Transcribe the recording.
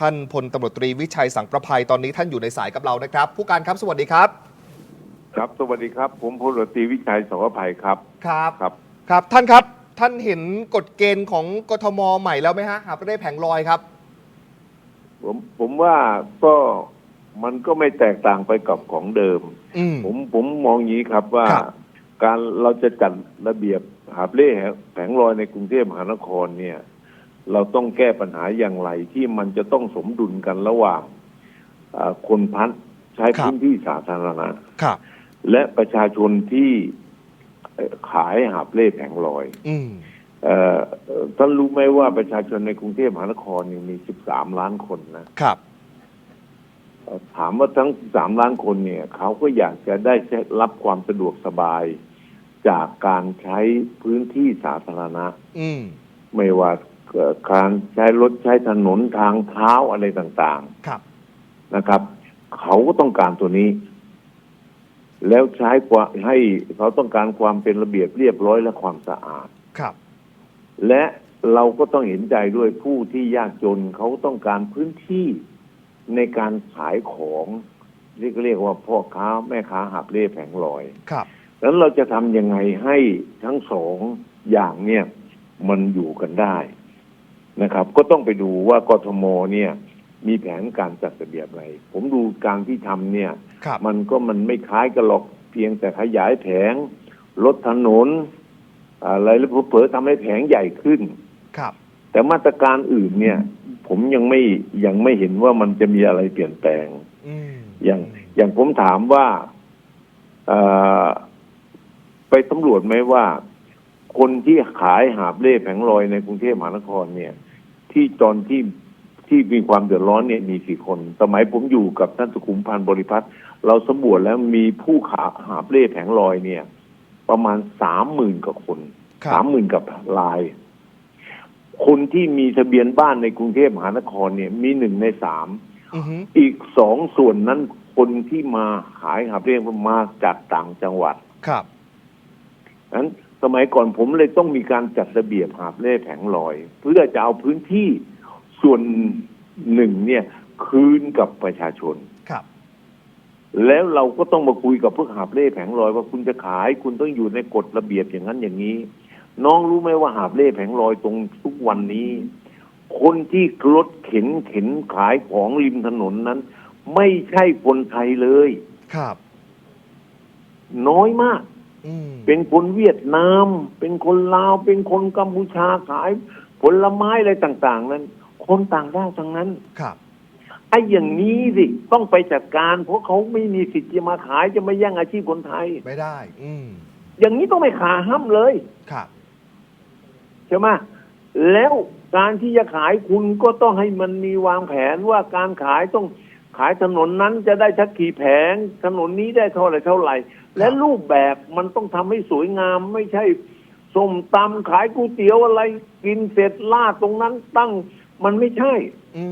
ท่านพลตำรวจตรีวิชัยสังประภัยตอนนี้ท่านอยู่ในสายกับเรานะครับ ผู้การครับสวัสดีครับ ครับสวัสดีครับ ผมพลตรีวิชัยสวภัยครับครับครับครับ ท่านครับท่านเห็นกฎเกณฑ์ของกทมใหม่แล้วไหมฮะหาประเด็แผงลอยครับผมผมว่าก็มันก็ไม่แตกต่างไปกับของเดิม อืม ผมผมมองอย่างนี้ครับว่า ครับ การเราจะจัดระเบียบหาบเล่แผงลอยในกรุงเทพมหานครเนี่ย เราต้องแก้ปัญหาอย่างไรที่มันจะต้องสมดุลกันระหว่างอ่าคนพันใช้ครับพื้นที่สาธารณะครับและประชาชนที่เอ่อขายหาบเล่แผงลอยอืมเอ่อเอ่อท่านรู้ไหมว่าประชาชนในกรุงเทพมหานครเนี่ยมี 13 ล้านคนนะครับเอ่อถามว่าทั้ง 13 ล้านคนเนี่ย เขาก็อยากจะได้รับความสะดวกสบายจากการใช้พื้นที่สาธารณะอืมไม่ว่าเอ่อ การใช้รถใช้ถนนทางเท้าอะไรต่างครับ ๆนะครับ เขาก็ต้องการตัวนี้ แล้วใช้ความให้เขาต้องการความเป็นระเบียบเรียบร้อยและความสะอาด ครับ และเราก็ต้องเห็นใจด้วยผู้ที่ยากจนเขาต้องการพื้นที่ในการขายของเรียกเรียกว่าพ่อค้าแม่ค้าหับเล่แผงลอยครับ แล้วเราจะทำยังไงให้ทั้งสองอย่างเนี่ย มันอยู่กันได้ นะครับ ก็ต้องไปดูว่ากทมเนี่ย มีแผนการจัดระเบียบอะไร ผมดูการที่ทำเนี่ย ครับมันก็มันไม่คล้ายกันหรอกเพียงแต่ขยายแผงลดถนน อะไรแล้วเผลอๆทำให้แผงใหญ่ขึ้น ครับ แต่มาตรการอื่นเนี่ย ผมยังไม่ยังไม่เห็นว่ามันจะมีอะไรเปลี่ยนแปลง อืมอย่างอย่างผมถามว่าเอ่อไปตำรวจไหมว่า คนที่ขายหาบเล่แผงลอยในกรุงเทพมหานครเนี่ย ที่ตอนที่ที่มีความเดือดร้อนเนี่ยมีกี่คน สมัยผมอยู่กับท่านสุขุมพันธ์บริพัตรเราสำรวจแล้วมีผู้ขาหาบเล่แผงลอยเนี่ย ประมาณสามหมื่นกว่าคนครัสาบมหมื่นกับลาย คนที่มีทะเบียนบ้านในกรุงเทพมหานครเนี่ย มีหนึ่งในสามอือฮึอีกสองส่วนนั้นคนที่มาขายหาบเร่มาจากต่างจังหวัด ครับนั้น สมัยก่อนผมเลยต้องมีการจัดระเบียบหาบเล่แผงลอย เพื่อจะเอาพื้นที่ส่วนหนึ่งเนี่ยคืนกับประชาชนครับ แล้วเราก็ต้องมาคุยกับพวกหาบเล่แผงลอยว่าคุณจะขายคุณต้องอยู่ในกฎระเบียบอย่างนั้นอย่างนี้ น้องรู้ไหมว่าหาบเล่แผงลอยตรงทุกวันนี้ คนที่รถเข็นเข็นขายของริมถนนนั้น ไม่ใช่คนไทยเลยครับ น้อยมากอืม เป็นคนเวียดนาม เป็นคนลาว เป็นคนกัมพูชาขาย ผลไม้อะไรต่าง ๆ นั้น คนต่างด้าวทั้งนั้นครับไอ้อย่างนี้สิต้องไปจัดการ เพราะเขาไม่มีสิทธิ์จะมาขายจะมาแย่งอาชีพคนไทย ไม่ได้ อืมอย่างนี้ต้องไปขาห้ามเลยครับใช่ไหมแล้วการที่จะขายคุณก็ต้องให้มันมีวางแผนว่าการขายต้อง ขายถนนนั้นจะได้ชักกี่แผง ถนนนี้ได้เท่าไรเท่าไหร่ และรูปแบบมันต้องทำให้สวยงามไม่ใช่ส้มตำขายก๋วยเตี๋ยวอะไรกินเสร็จลาดตรงนั้นตั้งมันไม่ใช่ อื